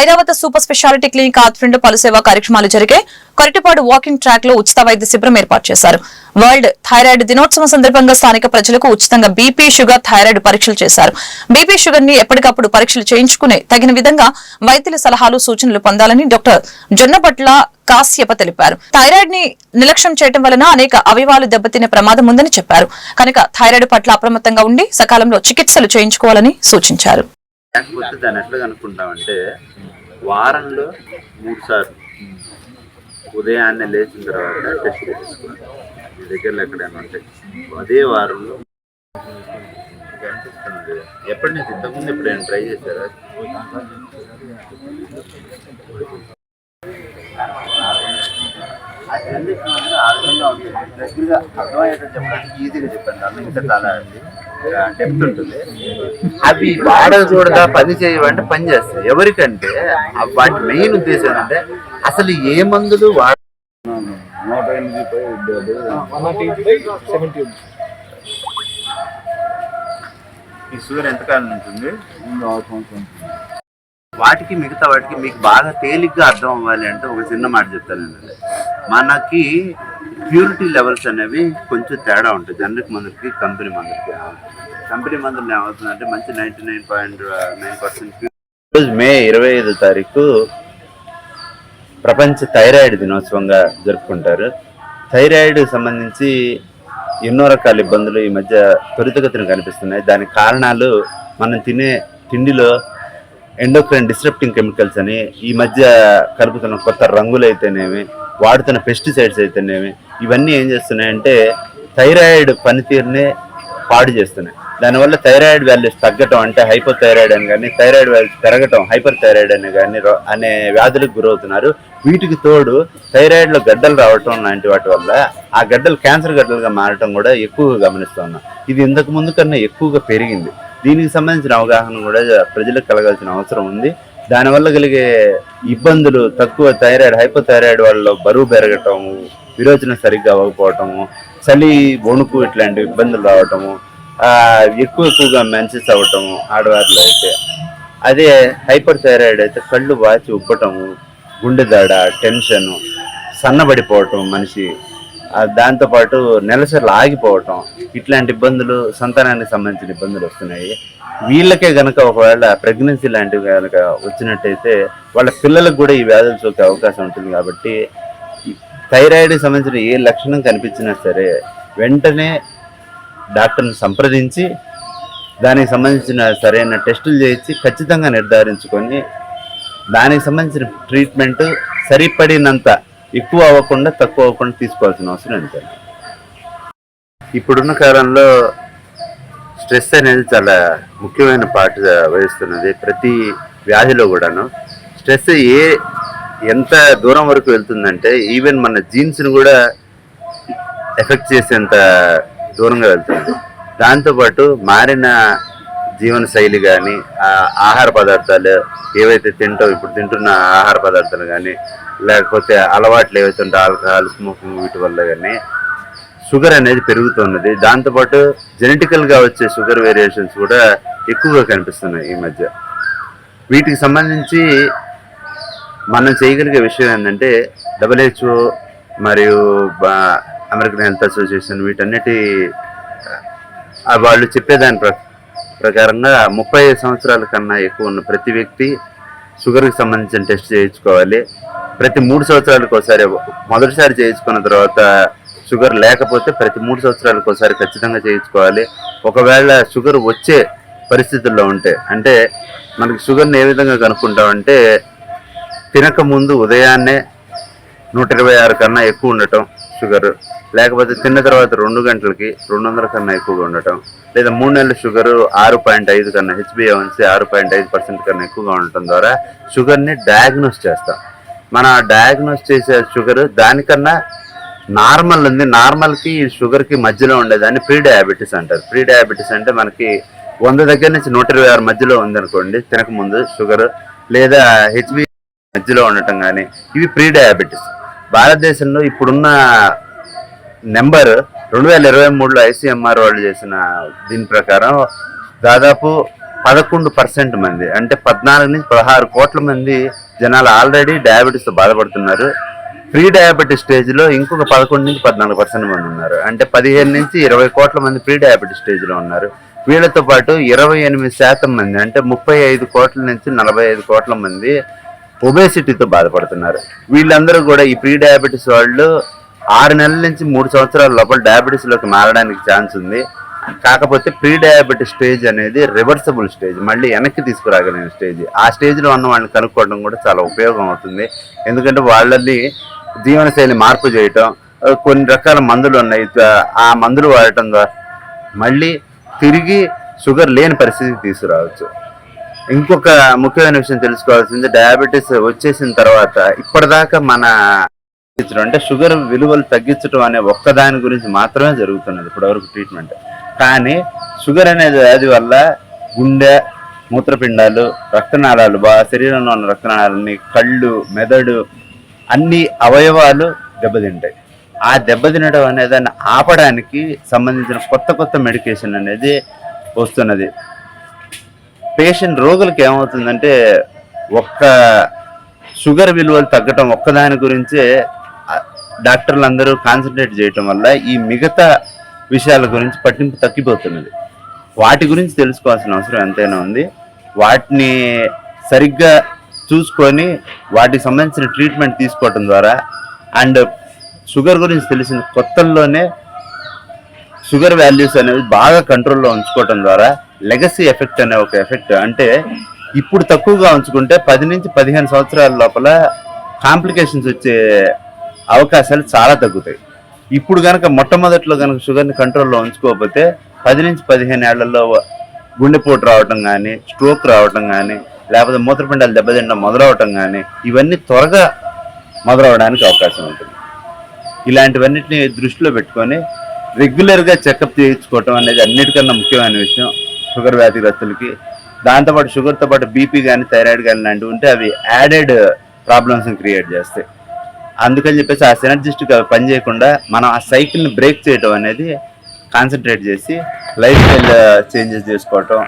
Airavata super speciality clinic ఆధ్వర్యంలో పలు సేవా కార్యక్రమాలు జరిగాయి. కొరటిపాడు వాకింగ్ ట్రాక్లో ఉచిత వైద్య శిబిరం ఏర్పాటు చేశారు. వరల్డ్ థైరాయిడ్ దినోత్సవం సందర్భంగా స్థానిక ప్రజలకు ఉచితంగా బీపీ షుగర్ థైరాయిడ్ పరీక్షలు చేశారు. బీపీ షుగర్ని ఎప్పటికప్పుడు పరీక్షలు చేయించుకుని తగిన విధంగా వైద్యుల సలహాలు సూచనలు పొందాలని డాక్టర్ జొన్నపట్ల కాశ్యప తెలిపారు. థైరాయిడ్ని నిర్లక్ష్యం చేయడం వలన అనేక అవయవాలు దెబ్బతినే ప్రమాదం ఉందని చెప్పారు. కనుక థైరాయిడ్ పట్ల అప్రమత్తంగా ఉండి సకాలంలో చికిత్సలు చేయించుకోవాలని సూచించారు. లేకపోతే దాన్ని ఎట్లా కనుక్కుంటామంటే వారంలో మూడు సార్లు. ఉదయాన్నే లేచిన తర్వాత టెస్ట్ చేసుకోవాలి మీ దగ్గరలో ఎక్కడైనా ఉంటే. అదే వారంలో మీకు ఎప్పటి నుంచి? ఇంతకుముందు ఎప్పుడైనా ట్రై చేశారా? ఆ విధంగా ఉంటుంది దగ్గరగా అర్థమయ్యేటట్టు చెప్పడానికి ఈజీగా చెప్పండి. అందుకే చాలా అండి. డెప్త్ ఉంటుంది అవి వాడకూడదా పని చేయవంటే పని చేస్తాయి. ఎవరికంటే ఆ వాటి మెయిన్ ఉద్దేశం ఏంటంటే అసలు ఏ మందులు వాడ నూట ఎనిమిది ఈ షుగర్ ఎంతకాలం ఉంటుంది. వాటికి మిగతా వాటికి మీకు బాగా తేలిగ్గా అర్థం అవ్వాలి అంటే ఒక చిన్న మాట చెప్తానండి. మనకి ప్యూరిటీ లెవెల్స్ అనేవి కొంచెం తేడా ఉంటాయి. జనరిక్ మందులకి కంపెనీ మందులకి. కంపెనీ మందులు ఏమవుతుందంటే మంచి ninety nine point nine percent ఈరోజు మే ఇరవై ఐదో తారీఖు ప్రపంచ థైరాయిడ్ దినోత్సవంగా జరుపుకుంటారు. థైరాయిడ్ సంబంధించి ఎన్నో రకాల ఇబ్బందులు ఈ మధ్య త్వరితగతిన కనిపిస్తున్నాయి. దానికి కారణాలు మనం తినే తిండిలో ఎండోక్రైన్ డిస్రప్టింగ్ కెమికల్స్ అని ఈ మధ్య కలుపుతున్న కొత్త రంగులు అయితేనేమి వాడుతున్న పెస్టిసైడ్స్ అయితేనేమి ఇవన్నీ ఏం చేస్తున్నాయంటే థైరాయిడ్ పనితీరుని పాడు చేస్తున్నాయి. దానివల్ల థైరాయిడ్ వాల్యూస్ తగ్గటం అంటే హైపర్ థైరాయిడ్ అని కానీ థైరాయిడ్ వాల్యూస్ పెరగటం హైపర్ థైరాయిడ్ అని కానీ రో- అనే వ్యాధులకు గురవుతున్నారు. వీటికి తోడు థైరాయిడ్లో గడ్డలు రావటం లాంటి వాటి వల్ల ఆ గడ్డలు క్యాన్సర్ గడ్డలుగా మారటం కూడా ఎక్కువగా గమనిస్తున్నాం ఇది ఇంతకు ముందు కన్నా ఎక్కువగా పెరిగింది. దీనికి సంబంధించిన అవగాహన కూడా ప్రజలకు కలగాల్సిన అవసరం ఉంది. దానివల్ల కలిగే ఇబ్బందులు తక్కువ థైరాయిడ్ హైపర్ థైరాయిడ్ వాళ్ళలో బరువు పెరగటం విరోచన సరిగ్గా అవ్వకపోవటము చలి వణుకు ఇట్లాంటి ఇబ్బందులు రావటము ఎక్కువ ఎక్కువగా మెన్సెస్ అవ్వటము ఆడవారిలో అయితే. అదే హైపర్ థైరాయిడ్ అయితే కళ్ళు వాచి ఉబ్బటము గుండె దాడ టెన్షను సన్నబడిపోవటం మనిషి దాంతోపాటు నెలసర్లు ఆగిపోవటం ఇట్లాంటి ఇబ్బందులు సంతానానికి సంబంధించిన ఇబ్బందులు వస్తున్నాయి. వీళ్ళకే గనక ఒకవేళ ప్రెగ్నెన్సీ లాంటివి కనుక వచ్చినట్టయితే వాళ్ళ పిల్లలకు కూడా ఈ వ్యాధులు సోకే అవకాశం ఉంటుంది కాబట్టి ఈ థైరాయిడ్కి సంబంధించిన ఏ లక్షణం కనిపించినా సరే వెంటనే డాక్టర్ని సంప్రదించి దానికి సంబంధించిన సరైన టెస్టులు చేయించి ఖచ్చితంగా నిర్ధారించుకొని దానికి సంబంధించిన ట్రీట్మెంట్ సరిపడినంత ఎక్కువ అవ్వకుండా తక్కువ అవ్వకుండా తీసుకోవాల్సిన అవసరం ఎంత ఇప్పుడున్న కాలంలో స్ట్రెస్ అనేది చాలా ముఖ్యమైన పాట వహిస్తున్నది ప్రతి వ్యాధిలో కూడాను. స్ట్రెస్ ఏ ఎంత దూరం వరకు వెళ్తుందంటే ఈవెన్ మన జీన్స్ని కూడా ఎఫెక్ట్ చేసేంత దూరంగా వెళ్తుంది. దాంతోపాటు మారిన జీవన శైలి కానీ ఆహార పదార్థాలు ఏవైతే తింటావు ఇప్పుడు తింటున్న ఆహార పదార్థాలు కానీ లేకపోతే అలవాట్లు ఏవైతే ఉంటాయో ఆల్కహాల్ స్మోకింగ్ వీటి వల్ల కానీ షుగర్ అనేది పెరుగుతున్నది. దాంతోపాటు జెనెటికల్గా వచ్చే షుగర్ వేరియేషన్స్ కూడా ఎక్కువగా కనిపిస్తున్నాయి ఈ మధ్య. వీటికి సంబంధించి మనం చేయగలిగే విషయం ఏంటంటే డబ్ల్యూహెచ్ఓ మరియు అమెరికన్ హెల్త్ అసోసియేషన్ వీటన్నిటి వాళ్ళు చెప్పేదాని ప్ర ప్రకారంగా ముప్పై సంవత్సరాల కన్నా ఎక్కువ ఉన్న ప్రతి వ్యక్తి షుగర్కి సంబంధించిన టెస్ట్ చేయించుకోవాలి. ప్రతి మూడు సంవత్సరాలకు ఒకసారి మొదటిసారి చేయించుకున్న తర్వాత షుగర్ లేకపోతే ప్రతి మూడు సంవత్సరాలకు ఒకసారి ఖచ్చితంగా చేయించుకోవాలి. ఒకవేళ షుగర్ వచ్చే పరిస్థితుల్లో ఉంటే అంటే మనకి షుగర్ని ఏ విధంగా కనుక్కుంటామంటే తినక ముందు ఉదయాన్నే నూట ఇరవై ఆరు కన్నా ఎక్కువ ఉండటం షుగర్. లేకపోతే తిన్న తర్వాత రెండు గంటలకి రెండు వందల కన్నా ఎక్కువగా ఉండటం లేదా మూడు నెలల షుగర్ ఆరు పాయింట్ ఐదు కన్నా హెచ్బిఎంసి ఆరు పాయింట్ ఐదు పర్సెంట్ కన్నా ఎక్కువగా ఉండటం ద్వారా షుగర్ని డయాగ్నోస్ చేస్తాం. మన డయాగ్నోస్ చేసే షుగర్ దానికన్నా నార్మల్ ఉంది. నార్మల్కి షుగర్కి మధ్యలో ఉండేదాన్ని ప్రీ డయాబెటీస్ అంటారు. ప్రీ డయాబెటీస్ అంటే మనకి వంద దగ్గర నుంచి నూట ఇరవై ఆరు మధ్యలో ఉందనుకోండి తినకముందు షుగర్ లేదా హెచ్బి మధ్యలో ఉండటం కానీ ఇవి ప్రీ డయాబెటీస్ భారతదేశంలో ఇప్పుడున్న నెంబర్ రెండు వేల ఇరవై మూడులో ఐసీఎంఆర్ వాళ్ళు చేసిన దీని ప్రకారం దాదాపు పదకొండు పర్సెంట్ మంది అంటే పద్నాలుగు నుంచి పదహారు కోట్ల మంది జనాలు ఆల్రెడీ డయాబెటీస్తో బాధపడుతున్నారు. ప్రీ డయాబెటీస్ స్టేజ్లో ఇంకొక పదకొండు నుంచి పద్నాలుగు పర్సెంట్ మంది ఉన్నారు. అంటే పదిహేను నుంచి ఇరవై కోట్ల మంది ప్రీ డయాబెటీస్ స్టేజ్లో ఉన్నారు. వీళ్ళతో పాటు ఇరవై ఎనిమిది శాతం మంది అంటే ముప్పై ఐదు కోట్ల నుంచి నలభై ఐదు కోట్ల మంది ఒబేసిటీతో బాధపడుతున్నారు. వీళ్ళందరూ కూడా ఈ ప్రీ డయాబెటీస్ వాళ్ళు ఆరు నెలల నుంచి మూడు సంవత్సరాల లోపల డయాబెటీస్లోకి మారడానికి ఛాన్స్ ఉంది. కాకపోతే ప్రీ డయాబెటిస్ స్టేజ్ అనేది రివర్సబుల్ స్టేజ్ మళ్ళీ వెనక్కి తీసుకురాగలిగిన స్టేజ్ ఆ స్టేజ్లో ఉన్న వాళ్ళని కనుక్కోవడం కూడా చాలా ఉపయోగం అవుతుంది. ఎందుకంటే వాళ్ళని జీవనశైలి మార్పు చేయటం కొన్ని రకాల మందులు ఉన్నాయి. ఆ- ఆ మందులు వాడటం ద్వారా మళ్ళీ తిరిగి షుగర్ లేని పరిస్థితికి తీసుకురావచ్చు. ఇంకొక ముఖ్యమైన విషయం తెలుసుకోవాల్సింది డయాబెటీస్ వచ్చేసిన తర్వాత ఇప్పటిదాకా మన తగ్గించడం అంటే షుగర్ విలువలు తగ్గించడం అనే ఒక్కదాని గురించి మాత్రమే జరుగుతున్నది ఇప్పటివరకు ట్రీట్మెంట్ కానీ షుగర్ అనే వ్యాధి వల్ల గుండె మూత్రపిండాలు రక్తనాళాలు బాగా శరీరంలో ఉన్న రక్తనాళాలని కళ్ళు మెదడు అన్ని అవయవాలు దెబ్బతింటాయి. ఆ దెబ్బతినడం అనే దాన్ని ఆపడానికి సంబంధించిన కొత్త కొత్త మెడికేషన్ అనేది వస్తున్నది. పేషెంట్ రోగులకు ఏమవుతుందంటే ఒక్క షుగర్ విలువలు తగ్గటం ఒక్కదాని గురించే డాక్టర్లు అందరూ కాన్సన్ట్రేట్ చేయటం వల్ల ఈ మిగతా విషయాల గురించి పట్టింపు తగ్గిపోతున్నది. వాటి గురించి తెలుసుకోవాల్సిన అవసరం ఎంతైనా ఉంది. వాటిని సరిగ్గా చూసుకొని వాటికి సంబంధించిన ట్రీట్మెంట్ తీసుకోవటం ద్వారా అండ్ షుగర్ గురించి తెలిసిన కొత్తల్లోనే షుగర్ వాల్యూస్ అనేవి బాగా కంట్రోల్లో ఉంచుకోవటం ద్వారా లెగసీ ఎఫెక్ట్ అనే ఒక ఎఫెక్ట్. అంటే ఇప్పుడు తక్కువగా ఉంచుకుంటే పది నుంచి పదిహేను సంవత్సరాల లోపల కాంప్లికేషన్స్ వచ్చే అవకాశాలు చాలా తగ్గుతాయి. ఇప్పుడు కనుక మొట్టమొదట్లో కనుక షుగర్ని కంట్రోల్లో ఉంచుకోకపోతే పది నుంచి పదిహేను ఏళ్ళలో గుండెపోటు రావటం కానీ స్ట్రోక్ రావటం కానీ లేకపోతే మూత్రపిండాలు దెబ్బతిండడం మొదలవటం కానీ ఇవన్నీ త్వరగా మొదలవడానికి అవకాశం ఉంటుంది. ఇలాంటివన్నిటిని దృష్టిలో పెట్టుకొని రెగ్యులర్గా చెకప్ చేయించుకోవటం అనేది అన్నిటికన్నా ముఖ్యమైన విషయం. షుగర్ వ్యాధిగ్రస్తులకి దాంతోపాటు షుగర్తో పాటు బీపీ కానీ థైరాయిడ్ కానీ లాంటివి ఉంటే అవి యాడెడ్ ప్రాబ్లమ్స్ని క్రియేట్ చేస్తాయి. అందుకని చెప్పేసి ఆ సినర్జిస్టిక్ అవి పనిచేయకుండా మనం ఆ సైకిల్ని బ్రేక్ చేయడం అనేది కాన్సన్ట్రేట్ చేసి లైఫ్ స్టైల్ చేంజెస్ చేసుకోవటం